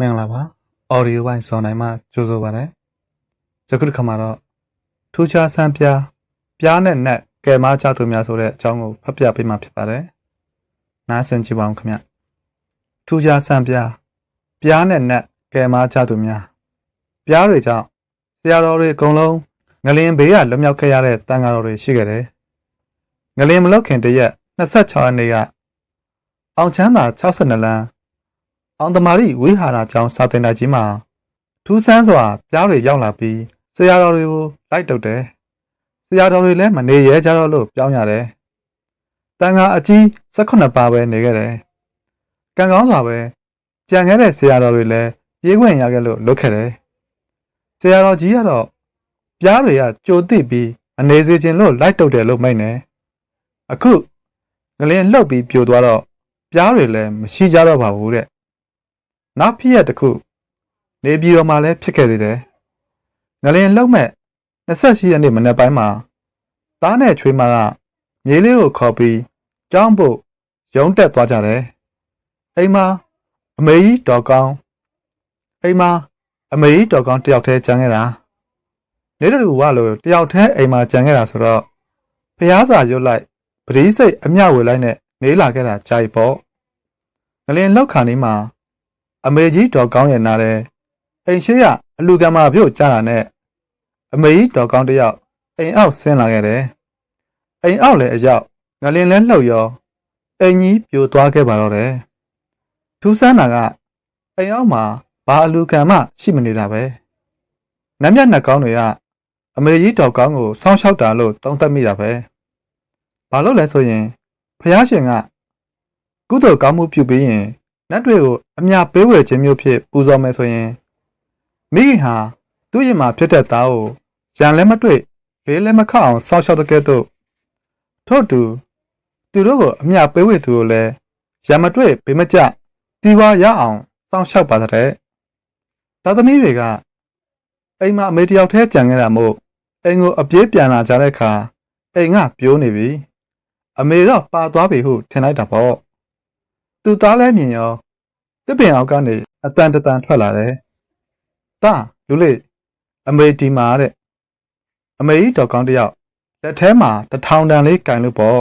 မင်္ဂလာပါ audio ဘိုင်းစောနိုင်မှကြိုဆိုပါရစေ။ယခုတစ်ခါမှာတော့ထူးခြားဆန်းပြားပြားနဲ့နက်ကယ်မချသူများဆိုတဲ့အကြောင်းကိုဖတ်ပြပေးမှာဖြစ်ပါတယ်။နားဆင်ကြည့်ပါဦးခင်ဗျ။ထူးခြားဆန်းပြားပြားနဲ့နက်ကယ်မချသူများပြားတွေကြောင့်ဆရာတော်တွေအကုန်လုံးငလင်ဘေးကလွတ်မြောက်ခဲ့ရတဲ့တန်ဃာတော်တွေရှိခဲ့တယ်။ငလင်မလောက်ခင်တရက်26ရက်နေ့ကအောင်ချမ်းသာ62လမ်း အောင်တမာရီဝိဟာရကျောင်းစာသင်တိုက်ကြီးမှာထူးဆန်းစွာပြားတွေရောက်လာပြီးဆရာတော်တွေကိုလိုက်တုတ်တယ်။ဆရာတော်တွေလည်းမနေရဲကြတော့လို့ပြောင်းရတယ်။တန်ခါအကြီး18ပါးပဲနေခဲ့တယ်။ကံကောင်းစွာပဲကြံခဲ့တဲ့ဆရာတော်တွေလည်းပြေးခွင့်ရခဲ့လို့လွတ်ခဲ့တယ်။ဆရာတော်ကြီးကတော့ပြားတွေကကြိုတိပြီးအနေစေခြင်းလို့လိုက်တုတ်တယ်လို့မိန့်တယ်။အခုငလင်းလှုပ်ပြီးပြိုသွားတော့ပြားတွေလည်းမရှိကြတော့ပါဘူးတဲ့။ နောက်ဖြစ်ရတစ်ခုနေပြည်တော်မှာလည်းဖြစ်ခဲ့သေးတယ်။ငလင်လောက်မဲ့28ရက်နေ့မနေ့ပိုင်းမှာသားနဲ့ချွေးမကမြေးလေးကိုခေါ်ပြီးကျောင်းဖို့ရုံးတက်သွားကြတယ်။အိမ်မှာအမေကြီးတော်ကောင်းအိမ်မှာအမေကြီးတော်ကောင်းတယောက်တည်းကြံခဲ့တာ။နေတူဝလို့တယောက်တည်းအိမ်မှာကြံခဲ့တာဆိုတော့ဖះစာရွတ်လိုက်ပရိစိတ်အမျှဝေလိုက်နဲ့နေလာခဲ့တာကြိုက်ပေါ့။ငလင်လောက်ခါနေမှာ အမေကြီးတော်ကောင်းရဲ့နားတဲ့အိမ်ရှိရအလူကံမာပြုတ်ကြတာနဲ့အမေကြီးတော်ကောင်းတယောက်အိမ်အောက်ဆင်းလာခဲ့တယ်။အိမ်အောက်လည်းအရောက်ငလင်လဲလှုပ်ရောအိမ်ကြီးပြိုသွားခဲ့ပါတော့တယ်။ထူးဆန်းတာကအိမ်အောက်မှာဘာအလူကံမှရှိမနေတာပဲ။နတ်မြတ်နှကောင်းတွေကအမေကြီးတော်ကောင်းကိုစောင်းလျှောက်တာလို့သုံးသပ်မိတာပဲ။ဘာလို့လဲဆိုရင်ဖះရှင်ကကုသိုလ်ကောင်းမှုပြုပြီးရင် နတ်တွေကိုအမြပေးဝယ်ခြင်းမျိုးဖြစ်ပူဇော်မယ်ဆိုရင်မိခင်ဟာသူ့ရင်မှာဖြစ်တဲ့သားကိုရန်လည်းမတွေ့ဘေးလည်းမခတ်အောင်စောင့်ရှောက်တဲ့ကဲ့သို့ထို့တူသူတို့ကိုအမြပေးဝယ်သူကိုလည်းရန်မတွေ့ဘေးမကျတီဝါရအောင်စောင့်ရှောက်ပါတဲ့သားသမီးတွေကအိမ်မှာအမေတယောက်တည်းကြံခဲ့တာမို့အိမ်ကိုအပြေးပြန်လာကြတဲ့အခါအိမ်ကပြိုးနေပြီအမေတော့ပါသွားပြီဟုထင်လိုက်တာပေါ့ သူသားလဲမြင်ရောတစ်ပင်အောက်ကနေအတန်တတန်ထွက်လာတယ်။တာလူလေးအမေဒီမာတဲ့အမေကြီးတော်ကောင်းတယောက်လက်ထဲမှာတထောင်တန်လေးကင်လို့ပေါ့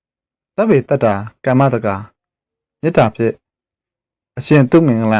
။တပ်ပေတတ်တာကမ္မတကာမေတ္တာဖြင့်အရှင်သူမင်္ဂလ